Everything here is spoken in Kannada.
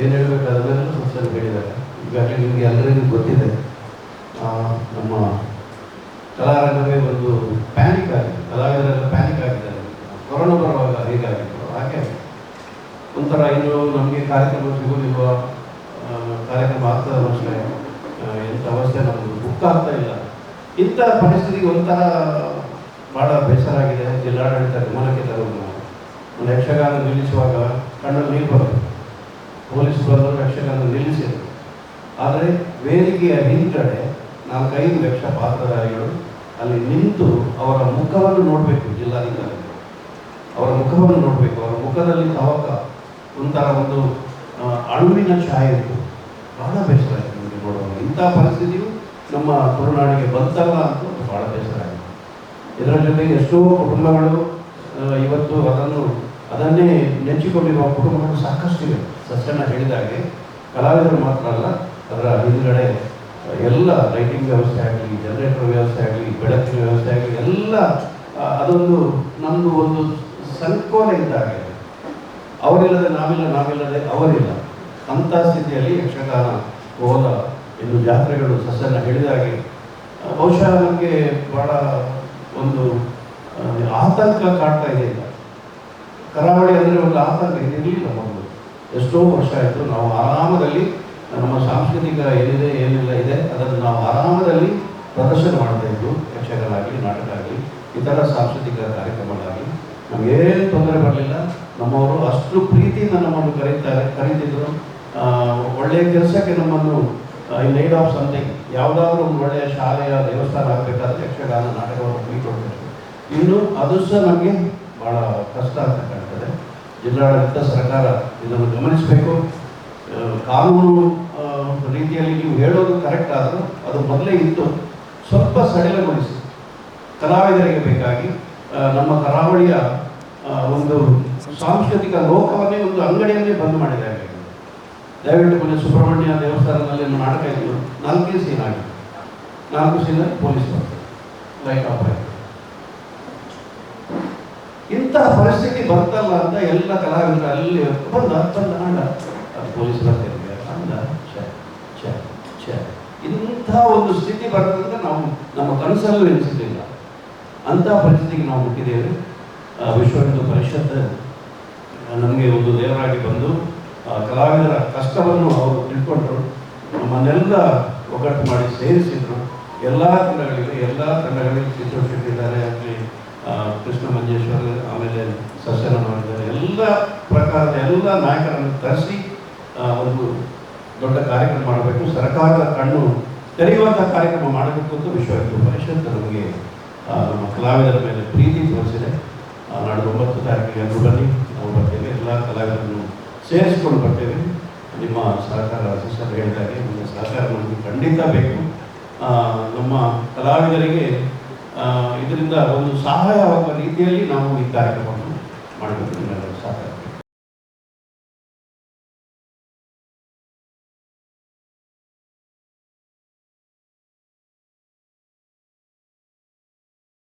ಏನು ಹೇಳಬೇಕು? ಸಂಸ್ಥೆ ಹೇಳಿದ್ದಾರೆ. ಈಗಾಗಲೇ ನಿಮಗೆ ಎಲ್ಲರಿಗೂ ಗೊತ್ತಿದೆ. ನಮ್ಮ ಕಲಾರಂಗವೇ ಒಂದು ಪ್ಯಾನಿಕ್ ಆಗಿದೆ. ಕಲಾವಿದರೆಲ್ಲ ಪ್ಯಾನಿಕ್ ಆಗಿದ್ದಾರೆ. ಕೊರೋನಾ ಬರುವಾಗ ಹೇಗಾಗಿತ್ತು ಹಾಗೆ ಒಂಥರ ಇನ್ನು ನಮಗೆ ಕಾರ್ಯಕ್ರಮ ಸಿಗೋದಿಲ್ವ? ಕಾರ್ಯಕ್ರಮ ಆಗ್ತದ ಮನುಷ್ಯ ಎಂಥ ಅವಸ್ಥೆ ನಮ್ಮದು ಬುಕ್ ಆಗ್ತಾ ಇಲ್ಲ. ಇಂಥ ಪರಿಸ್ಥಿತಿಗೆ ಒಂಥರ ಭಾಳ ಬೇಸರ ಆಗಿದೆ ಜಿಲ್ಲಾಡಳಿತ ಗಮನಕ್ಕೆ ತರೋದು ನಾವು ಒಂದು ಯಕ್ಷಗಾನ ನಿಲ್ಲಿಸುವಾಗ ಕಣ್ಣಲ್ಲಿ ನೀರು ಬರೋದು ಪೊಲೀಸ್ ಬಂದರು ಯಕ್ಷಗಾನ ನಿಲ್ಲಿಸಿದರು. ಆದರೆ ವೇದಿಕೆಯ ಹಿಂದ್ಗಡೆ ನಾಲ್ಕೈದು ಲಕ್ಷ ಪಾತ್ರಧಾರಿಗಳು ಅಲ್ಲಿ ನಿಂತು ಅವರ ಮುಖವನ್ನು ನೋಡಬೇಕು ಜಿಲ್ಲಾಧಿಕಾರಿ ಅವರ ಮುಖವನ್ನು ನೋಡಬೇಕು. ಅವರ ಮುಖದಲ್ಲಿ ತವಕ ಒಂಥರ ಒಂದು ಅಳುವಿನ ಛಾಯೆ ಇತ್ತು ಬಹಳ ಬೇಸರ ಆಯಿತು ನಮಗೆ ನೋಡುವಾಗ. ಇಂಥ ಪರಿಸ್ಥಿತಿಯು ನಮ್ಮ ತುಳುನಾಡಿಗೆ ಬಂತಲ್ಲ ಅಂತ ಬಹಳ ಬೇಸರ ಆಯಿತು. ಇದರ ಜೊತೆಗೆ ಎಷ್ಟೋ ಕುಟುಂಬಗಳು ಇವತ್ತು ಅದನ್ನು ಅದನ್ನೇ ನೆಚ್ಚಿಕೊಂಡಿರುವ ಕುಟುಂಬಗಳು ಸಾಕಷ್ಟಿವೆ ಸಸ್ಯನ ಹೇಳಿದಾಗೆ ಕಲಾವಿದರು ಮಾತ್ರ ಅಲ್ಲ, ಅದರ ಹಿಂದ್ಗಡೆ ಎಲ್ಲ ಲೈಟಿಂಗ್ ವ್ಯವಸ್ಥೆ ಆಗಲಿ ಜನರೇಟರ್ ವ್ಯವಸ್ಥೆ ಆಗಲಿ, ಬೆಳಕಿನ ವ್ಯವಸ್ಥೆ ಆಗಲಿ, ಎಲ್ಲ ಅದೊಂದು ನಮ್ಮದು ಒಂದು ಸಂಕೋಲೆ ಇದ್ದಾಗಿದೆ ಅವರಿಲ್ಲದೆ ನಾವಿಲ್ಲ, ನಾವಿಲ್ಲದೆ ಅವರಿಲ್ಲ. ಅಂಥ ಸ್ಥಿತಿಯಲ್ಲಿ ಯಕ್ಷಗಾನ ಹೋದ ಇನ್ನು ಜಾತ್ರೆಗಳು ಸಸ್ಯನ ಹೇಳಿದಾಗೆ ಬಹುಶಃ ನಮಗೆ ಬಹಳ ಒಂದು ಆತಂಕ ಕಾಡ್ತಾ ಇದೆ. ಕರಾವಳಿ ಅಂದರೆ ಒಂದು ಆತಂಕ ಇರಲಿಲ್ಲ ಮೊದಲು ಎಷ್ಟೋ ವರ್ಷ ಆಯಿತು ನಾವು ಆರಾಮದಲ್ಲಿ ನಮ್ಮ ಸಾಂಸ್ಕೃತಿಕ ಏನಿದೆ, ಏನೆಲ್ಲ ಇದೆ, ಅದನ್ನು ನಾವು ಆರಾಮದಲ್ಲಿ ಪ್ರದರ್ಶನ ಮಾಡ್ತಾ ಇದ್ದು ಯಕ್ಷಗಾನ ನಾಟಕ ಆಗಲಿ ಇತರ ಸಾಂಸ್ಕೃತಿಕ ಕಾರ್ಯಕ್ರಮಗಳಾಗಲಿ. ನಮಗೇನು ತೊಂದರೆ ಬರಲಿಲ್ಲ. ನಮ್ಮವರು ಅಷ್ಟು ಪ್ರೀತಿಯಿಂದ ನಮ್ಮನ್ನು ಕರೀತಾರೆ, ಕರೀತಿದ್ರು. ಒಳ್ಳೆಯ ಕೆಲಸಕ್ಕೆ ನಮ್ಮನ್ನು ಏಡ್ ಆಫ್ ಸಮಥಿಂಗ್ ಯಾವುದಾದ್ರೂ ಒಂದು ಒಳ್ಳೆಯ ಶಾಲೆಯ ದೇವಸ್ಥಾನ ಆಗಬೇಕಾದ್ರೆ ಯಕ್ಷಗಾನ, ನಾಟಕವನ್ನು ಕೈಕೊಡ್ಬೇಕು ಇನ್ನು ಅದು ಸಹ ನಮಗೆ ಭಾಳ ಕಷ್ಟ ಜಿಲ್ಲಾಡಳಿತ ಸರ್ಕಾರ ಇದನ್ನು ಗಮನಿಸಬೇಕು. ಕಾನೂನು ರೀತಿಯಲ್ಲಿ ನೀವು ಹೇಳೋದು ಕರೆಕ್ಟ್ ಆದರೂ ಅದು ಮೊದಲೇ ಇತ್ತು ಸ್ವಲ್ಪ ಸಡಿಲಗೊಳಿಸಿ. ಕಲಾವಿದರಿಗೆ ಬೇಕಾಗಿ ನಮ್ಮ ಕರಾವಳಿಯ ಒಂದು ಸಾಂಸ್ಕೃತಿಕ ಲೋಕವನ್ನೇ ಒಂದು ಅಂಗಡಿಯನ್ನೇ ಬಂದ್ ಮಾಡಿದ್ದಾರೆ ದಯವಿಟ್ಟು ಮೊನ್ನೆ ಸುಬ್ರಹ್ಮಣ್ಯ ದೇವಸ್ಥಾನದಲ್ಲಿ ನಾಟಕ ಇದ್ದು ನಾಲ್ಕೇ ಸೀನ್ ಆಗಿದೆ. ನಾಲ್ಕು ಸೀನಲ್ಲಿ ಪೊಲೀಸ್ ಲೈಟ್ ಆಫ್ ಆಯಿತು. ಇಂತಹ ಪರಿಸ್ಥಿತಿ ಬರ್ತಲ್ಲ ಅಂತ ಎಲ್ಲ ಕಲಾವಿದರು ಅಲ್ಲಿ ಬಂದ ಬಂದ ಆಂಡ ಅದು ಪೊಲೀಸ್ ಬರ್ತಿರ್ತಾರೆ ಅಂದ. ಛೆ ಚ ಇಂಥ ಒಂದು ಸ್ಥಿತಿ ಬರ್ತದಂತ ನಾವು ನಮ್ಮ ಕನಸಲ್ಲೂ ಎನಿಸಿದ್ದಿಲ್ಲ ಅಂತಹ ಪರಿಸ್ಥಿತಿಗೆ ನಾವು ಹುಟ್ಟಿದ್ದೇವೆ. ವಿಶ್ವ ಹಿಂದೂ ಪರಿಷತ್ ನಮಗೆ ಒಂದು ದೇವರಾಗಿ ಬಂದು ಕಲಾವಿದರ ಕಷ್ಟವನ್ನು ಅವರು ತಿಳ್ಕೊಂಡ್ರು. ನಮ್ಮನ್ನೆಲ್ಲ ಒಗ್ಗಟ್ಟು ಮಾಡಿ ಸೇರಿಸಿದ್ರು. ಎಲ್ಲ ತಂಡಗಳಿಗೆ ಎಲ್ಲ ತಂಡಗಳಿಗೆ ಇಟ್ಟಿದ್ದಾರೆ ಅಲ್ಲಿ ಕೃಷ್ಣ ಮಂಜೇಶ್ವರ ಆಮೇಲೆ ಸಸ್ಯನ ಮಾಡಿದ್ದಾರೆ. ಎಲ್ಲ ಪ್ರಕಾರದ ಎಲ್ಲ ನಾಯಕರನ್ನು ತರಿಸಿ ಒಂದು ದೊಡ್ಡ ಕಾರ್ಯಕ್ರಮ ಮಾಡಬೇಕು. ಸರ್ಕಾರದ ಕಣ್ಣು ತೆರೆಯುವಂಥ ಕಾರ್ಯಕ್ರಮ ಮಾಡಬೇಕು ಅಂತ ವಿಶ್ವ ಹಿಂದೂ ಪರಿಷತ್ ನಮಗೆ ನಮ್ಮ ಕಲಾವಿದರ ಮೇಲೆ ಪ್ರೀತಿ ತೋರಿಸಿದೆ. ನಾಡು ಒಂಬತ್ತು ತಾರೀಕಿಗೆ ಎಲ್ಲರೂ ಬನ್ನಿ. ನಾವು ಬರ್ತೇವೆ. ಎಲ್ಲ ಕಲಾವಿದರನ್ನು ಸೇರಿಸ್ಕೊಂಡು ಬರ್ತೇವೆ ನಿಮ್ಮ ಸಹಕಾರ ಸಿಸ್ಟರ್ ಹೇಳಿದಾಗೆ ನಿಮ್ಮ ಸಹಕಾರ ನಮಗೆ ಖಂಡಿತ ಬೇಕು. ನಮ್ಮ ಕಲಾವಿದರಿಗೆ ಇದರಿಂದ ಒಂದು ಸಹಾಯವಾಗುವ ರೀತಿಯಲ್ಲಿ ನಾವು ಈ ಕಾರ್ಯಕ್ರಮವನ್ನು ಮಾಡಬೇಕು ನಿಮ್ಮೆಲ್ಲರ